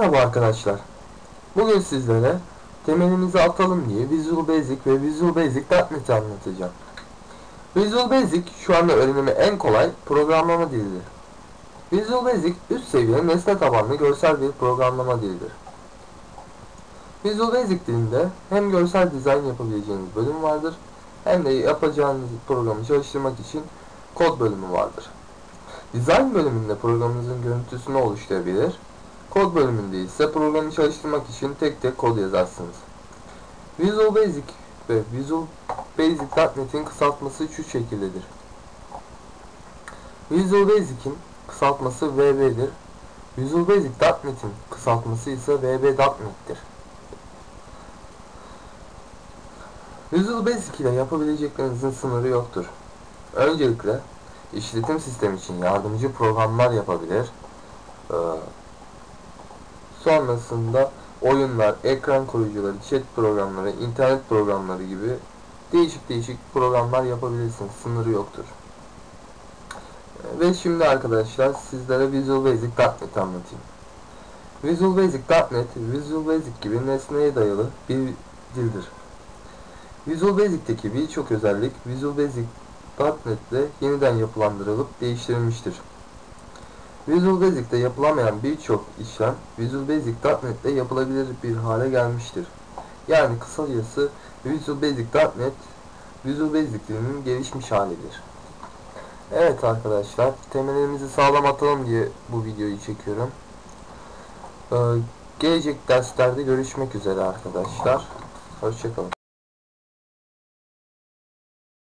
Merhaba arkadaşlar. Bugün sizlere temelimizi atalım diye Visual Basic ve Visual Basic.NET'i anlatacağım. Visual Basic şu anda öğrenimi en kolay programlama dilidir. Visual Basic üst seviye nesne tabanlı görsel bir programlama dilidir. Visual Basic dilinde hem görsel dizayn yapabileceğiniz bölüm vardır hem de yapacağınız programı çalıştırmak için kod bölümü vardır. Design bölümünde programınızın görüntüsünü oluşturabilir, kod bölümünde ise programı çalıştırmak için tek tek kod yazarsınız. Visual Basic ve Visual Basic.NET'in kısaltması şu şekildedir. Visual Basic'in kısaltması VB'dir. Visual Basic.NET'in kısaltması ise VB.NET'tir. Visual Basic ile yapabileceklerinizin sınırı yoktur. Öncelikle işletim sistemi için yardımcı programlar yapabilir. Sonrasında oyunlar, ekran koruyucuları, chat programları, internet programları gibi değişik değişik programlar yapabilirsiniz. Sınırı yoktur. Ee, Ve şimdi arkadaşlar sizlere Visual Basic.NET anlatayım. Visual Basic.NET, Visual Basic gibi nesneye dayalı bir dildir. Visual Basic'teki birçok özellik Visual Basic.NET ile yeniden yapılandırılıp değiştirilmiştir. Visual Basic'te yapılamayan birçok işlem Visual Basic.NET ile yapılabilir bir hale gelmiştir. Yani kısacası Visual Basic.NET Visual Basic dilinin gelişmiş halidir. Evet arkadaşlar, temelimizi sağlam atalım diye bu videoyu çekiyorum. Ee, gelecek derslerde görüşmek üzere arkadaşlar. Hoşçakalın.